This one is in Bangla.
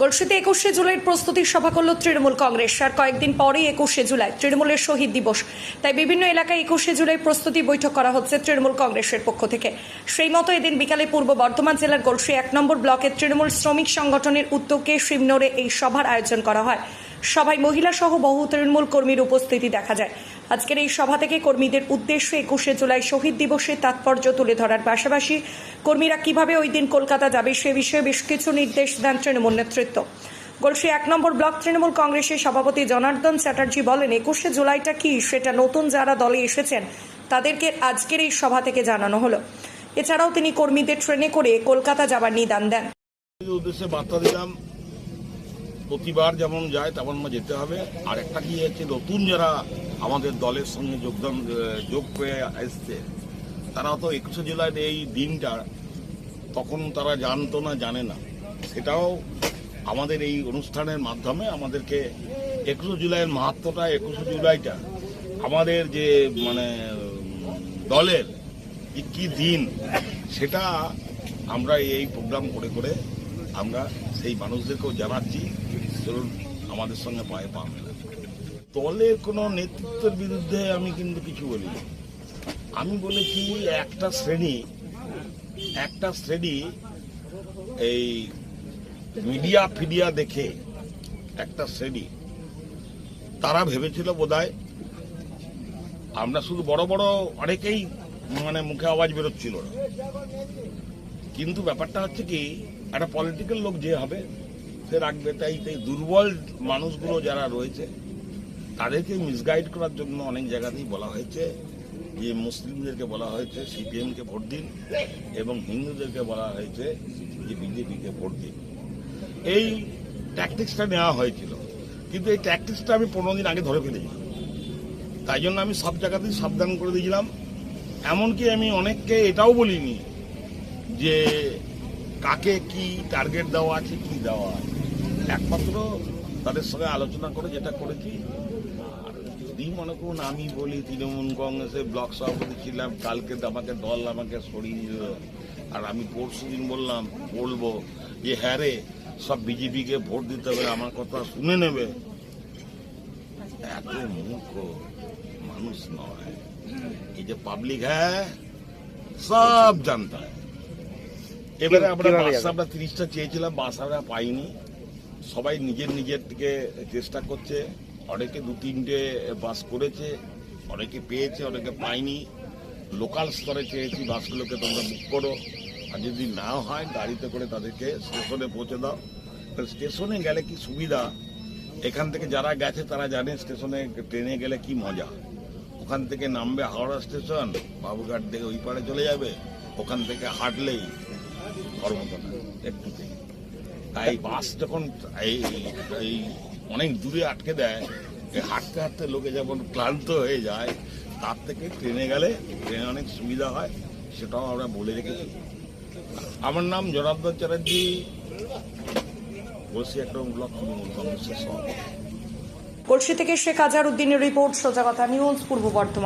গলসিতে একুশে জুলাইয়ের প্রস্তুতি সভা করল তৃণমূল কংগ্রেস। আর কয়েকদিন পরেই একুশে জুলাই তৃণমূলের শহীদ দিবস। তাই বিভিন্ন এলাকায় একুশে জুলাই প্রস্তুতি বৈঠক করা হচ্ছে তৃণমূল কংগ্রেসের পক্ষ থেকে। সেই মতো এদিন বিকালে পূর্ব বর্ধমান জেলার গলসি এক নম্বর ব্লকের তৃণমূল শ্রমিক সংগঠনের উদ্যোগে শিবনোরে এই সভার আয়োজন করা হয়। সভায় মহিলা সহ বহু তৃণমূল কর্মীর উপস্থিতি দেখা যায়। আজকের এই সভা থেকে কর্মীদের উদ্দেশ্যে একুশে জুলাই শহীদ দিবসের তাৎপর্য তুলে ধরার পাশাপাশি কর্মীরা কীভাবে ওই দিন কলকাতা যাবে সে বিষয়ে বেশ কিছু নির্দেশ দেন তৃণমূল নেতৃত্ব। গলসি এক নম্বর ব্লক তৃণমূল কংগ্রেসের সভাপতি জনার্দন চ্যাটার্জি বলেন, একুশে জুলাইটা কি? সেটা নতুন যারা দলে এসেছেন, তাদেরকে আজকের এই সভা থেকে জানানো হলো। এছাড়াও তিনি কর্মীদের ট্রেনে করে কলকাতা যাবার নিদান দেন। উদ্দেশ্যে বার্তা দিলাম প্রতিবার যেমন যায়, তেমন মা যেতে হবে। আর একটা কি হচ্ছে, নতুন যারা আমাদের দলের সঙ্গে যোগদান যোগ করে এসছে তারা তো একুশে জুলাইয়ের এই দিনটা, তখন তারা জানতো না, জানে না। সেটাও আমাদের এই অনুষ্ঠানের মাধ্যমে আমাদেরকে একুশে জুলাইয়ের মাহাত্মটা, একুশে জুলাইটা আমাদের যে মানে দলের কি দিন, সেটা আমরা এই প্রোগ্রাম করে করে আমরা সেই মানুষদেরকেও জানাচ্ছি চলুন আমাদের সঙ্গে পায়ে পা। দলের কোনো নেতৃত্বের বিরুদ্ধে আমি কিন্তু কিছু বলিনি আমি বলেছি একটা শ্রেণি একটা শ্রেণি এই মিডিয়া ফিডিয়া দেখে একটা শ্রেণি, তারা ভেবেছিল বোধহয় আমরা শুধু বড় বড় অনেকেই মানে মুখে আওয়াজ বেরোচ্ছিল না কিন্তু ব্যাপারটা হচ্ছে কি, একটা পলিটিক্যাল লোক যে হবে, সে রাখবে তাই তাই দুর্বল মানুষগুলো যারা রয়েছে, তাদেরকে মিসগাইড করার জন্য অনেক জায়গাতেই বলা হয়েছে যে মুসলিমদেরকে বলা হয়েছে সিপিএমকে ভোট দিন এবং হিন্দুদেরকে বলা হয়েছে যে বিজেপিকে ভোট দিন। এই ট্যাকটিক্সটা নেওয়া হয়েছিল। কিন্তু এই ট্যাকটিক্সটা আমি পনেরো দিন আগে ধরে ফেলেছিলাম তাই জন্য আমি সব জায়গাতেই সাবধান করে দিয়েছিলাম। এমনকি আমি অনেককে এটাও বলিনি যে কাকে কি টার্গেট দেওয়া আছে, কি দেওয়া আছে। একমাত্র তাদের সঙ্গে আলোচনা করে যেটা করেছি। যদি মনে করুন আমি বলি, তৃণমূল কংগ্রেসের ব্লক সভাপতি ছিলাম, কালকে আমাকে দল আমাকে সরিয়ে দিল। আর আমি পরশু দিন বললাম, বলব যে হ্যাঁ রে, সব বিজেপিকে ভোট দিতে হবে, আমার কথা শুনে নেবে। এত মূর্খ মানুষ নয়। এই যে পাবলিক হ্যাঁ সব জানতা है এবারে আমরা বাস আমরা তিরিশটা চেয়েছিলাম বাস আমরা পাইনি। সবাই নিজের নিজের থেকে চেষ্টা করছে। অনেকে দু তিনটে বাস করেছে অনেকে পেয়েছে অনেকে পায়নি লোকাল স্তরে চেয়েছি বাসগুলোকে তোমরা বুক করো। আর যদি না হয় গাড়িতে করে তাদেরকে স্টেশনে পৌঁছে দাও। স্টেশনে গেলে কি সুবিধা? এখান থেকে যারা গেছে তারা জানে স্টেশনে ট্রেনে গেলে কি মজা। ওখান থেকে নামবে হাওড়া স্টেশন বাবুঘাট থেকে ওই পারে চলে যাবে। ওখান থেকে হাঁটলেই একটুতেই তাই বাস যখন এই এই অনেক দূরে আটকে দেয় হাঁটতে হাঁটতে লোকে যেমন ক্লান্ত হয়ে যায়, তার থেকে ট্রেনে গেলে ট্রেনে অনেক সুবিধা হয়, সেটাও আমরা বলে রেখেছি। আমার নাম জনার্দন চ্যাটার্জি। বলছি একটা ব্লক সভাপতি গলসি থেকে শেখ আজহার উদ্দিনের রিপোর্ট, সোজা কথা, নিউজ, পূর্ব বর্ধমান।